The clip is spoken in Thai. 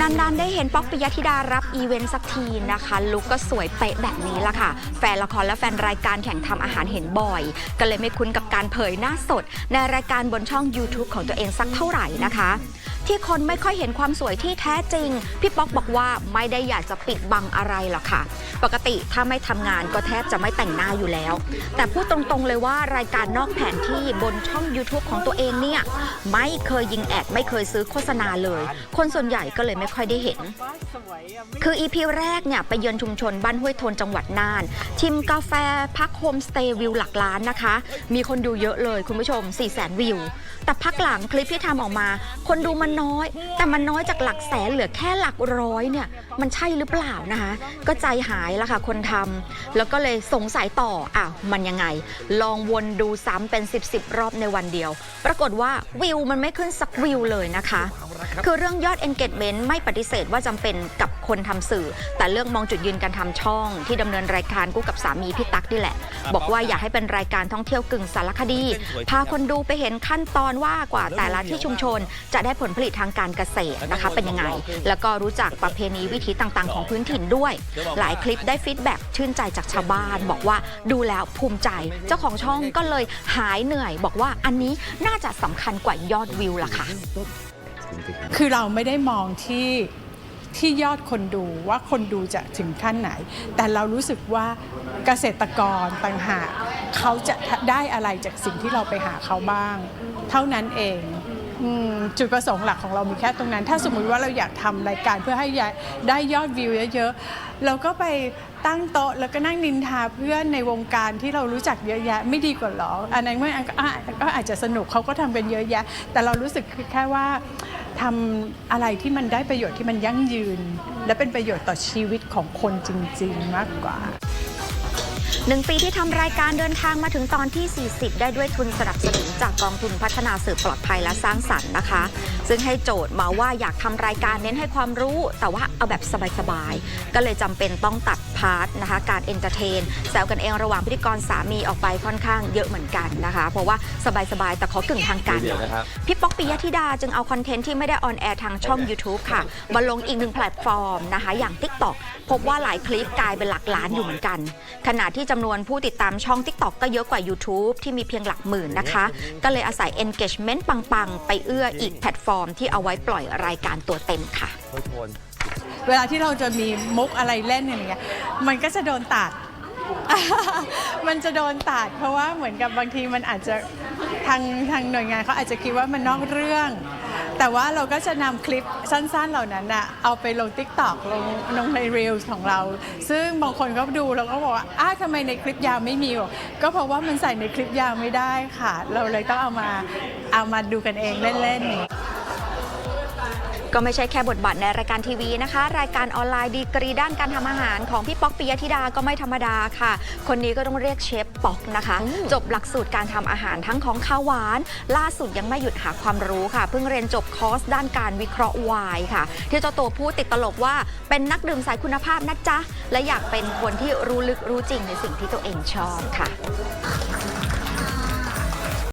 นานๆได้เห็นป๊อกปิยธิดารับอีเวนต์สักทีนะคะ ลุกก็สวยเป๊ะแบบนี้ละค่ะ แฟนละครและแฟนรายการแข่งทำอาหารเห็นบ่อย ก็เลยไม่คุ้นกับการเผยหน้าสด ในรายการบนช่อง YouTube ของตัวเองสักเท่าไหร่นะคะ ที่คนไม่ค่อยเห็นความสวยที่แท้จริง พี่ป๊อกบอกว่าไม่ได้อยากจะปิดบังอะไรหรอกค่ะ ปกติถ้าไม่ทำงานก็แทบจะไม่แต่งหน้าอยู่แล้ว แต่พูดตรงๆเลยว่ารายการนอกแผนที่บนช่อง YouTube ของตัวเองเนี่ยไม่เคยยิงแอดไม่เคยซื้อโฆษณาเลย คนส่วนใหญ่ก็เลยไม่ค่อยได้เห็น คือ EP แรกเนี่ยไปเยือนชุมชนบ้านห้วยโทนจังหวัดน่านชิมกาแฟพักโฮมสเตย์วิวหลักล้านนะคะ มีคนดูเยอะเลยคุณผู้ชม4 0 0 0 0 0วิว แต่พักหลังคลิปที่ทำออกมา คนดูมันน้อย แต่มันน้อยจากหลักแสนเหลือแค่หลักร้อยเนี่ยมันใช่หรือเปล่านะคะ ก็ใจหายแล้วค่ะคนทำแล้วก็เลยสงสัยต่ออ้าวมันยังไง ลองวนดูซ้ำเป็น 10บสรอบในวันเดียว ปรากฏว่าวิวมันไม่ขึ้นสักวิวเลยนะคะ คือเรื่องยอด engagement ไม่ปฏิเสธว่าจำเป็นกับ คนทำสื่อ แต่เรื่องมองจุดยืนการทำช่อง ที่ดำเนินรายการกู้กับสามีพี่ตั๊กนี่แหละ บอกว่าอยากให้เป็นรายการท่องเที่ยวกึ่งสารคดี พาคนดูไปเห็นขั้นตอนว่ากว่าแต่ละที่ชุมชน จะได้ผลผลิตทางการเกษตรนะคะเป็นยังไง แล้วก็รู้จักประเพณีวิถีต่างๆ ของพื้นถิ่นด้วย หลายคลิปได้ฟีดแบ็กชื่นใจจากชาวบ้าน บอกว่าดูแล้วภูมิใจ เจ้าของช่องก็เลยหายเหนื่อย บอกว่าอันนี้น่าจะสำคัญกว่ายอดวิวล่ะค่ะคือเราไม่ได้มองที่ ที่ยอดคนดูว่าคนดูจะถึงขั้นไหน แต่เรารู้สึกว่าเกษตรกรต่างหากเขาจะได้อะไรจากสิ่งที่เราไปหาเขาบ้าง เท่านั้นเอง จุดประสงค์หลักของเรามีแค่ตรงนั้น ถ้าสมมุติว่าเราอยากทำรายการเพื่อให้ได้ยอดวิวเยอะๆ เราก็ไปตั้งโต๊ะแล้วก็นั่งนินทาเพื่อนในวงการที่เรารู้จักเยอะแยะไม่ดีกว่าหรอ อันนั้นไม่ก็อะก็อาจจะสนุกเขาก็ทำกันเยอะแยะ แต่เรารู้สึกแค่ว่าทำอะไรที่มันได้ประโยชน์ที่มันยั่งยืน และเป็นประโยชน์ต่อชีวิตของคนจริง ๆ มากกว่า หนึ่งปีที่ทำรายการเดินทางมาถึงตอนที่ 40 ได้ด้วยทุนสนับสนุนจากกองทุนพัฒนาสื่อปลอดภัยและสร้างสรรค์นะคะ ซึ่งให้โจทย์มาว่าอยากทำรายการเน้นให้ความรู้ แต่ว่าเอาแบบสบายๆ ก็เลยจำเป็นต้องตัดพาร์ทนะคะ การเอนเตอร์เทนแซวกันเองระหว่างพิธีกรสามีออกไปค่อนข้างเยอะเหมือนกันนะคะ เพราะว่าสบายๆ แต่ขอกึ่งทางการหน่อยพี่ป๊อกปิยธิดาจึงเอาคอนเทนต์ที่ไม่ได้ออนแอร์ทางช่อง YouTube ค่ะมาลงอีกหนึ่งแพลตฟอร์มนะคะ อย่าง TikTok พบว่าหลายคลิปกลายเป็นหลักล้านอยู่เหมือนกันขณะที่จำนวนผู้ติดตามช่อง TikTok ก็เยอะกว่า YouTube ที่มีเพียงหลักหมื่นนะคะ ก็เลยอาศัย engagement ปัง ๆ ไปเอื้ออีกแพลตฟอร์ม ที่เอาไว้ปล่อยรายการตัวเต็มค่ะ เวลาที่เราจะมีมุกอะไรเล่นอย่างเงี้ยมันก็จะโดนตัด มันจะโดนตัด เพราะว่าเหมือนกับบางทีมันอาจจะทางทางหน่วยงานเขาอาจจะคิดว่ามันนอกเรื่อง แต่ว่าเราก็จะนำคลิปสั้นๆเหล่านั้นอะเอาไปลง t ิ k t o k ลงลงใน Reels ของเรา ซึ่งบางคนก็ดูแล้วก็บอกว่าอ้าทำไมในคลิปยาวไม่มีบอกก็เพราะว่ามันใส่ในคลิปยาวไม่ได้ค่ะ เราเลยต้องเอามาเอามาดูกันเองเล่นๆ ก็ไม่ใช่แค่บทบาทในรายการทีวีนะคะ รายการออนไลน์ดีกรีด้านการทำอาหารของพี่ป๊อกปิยธิดาก็ไม่ธรรมดาค่ะ คนนี้ก็ต้องเรียกเชฟป๊อกนะคะ จบหลักสูตรการทำอาหารทั้งของข้าวหวาน ล่าสุดยังไม่หยุดหาความรู้ค่ะ เพิ่งเรียนจบคอร์สด้านการวิเคราะห์ไวน์ค่ะ ที่เจ้าตัวพูดติดตลกว่าเป็นนักดื่มสายคุณภาพนะจ๊ะ และอยากเป็นคนที่รู้ลึกรู้จริงในสิ่งที่ตัวเองชอบค่ะ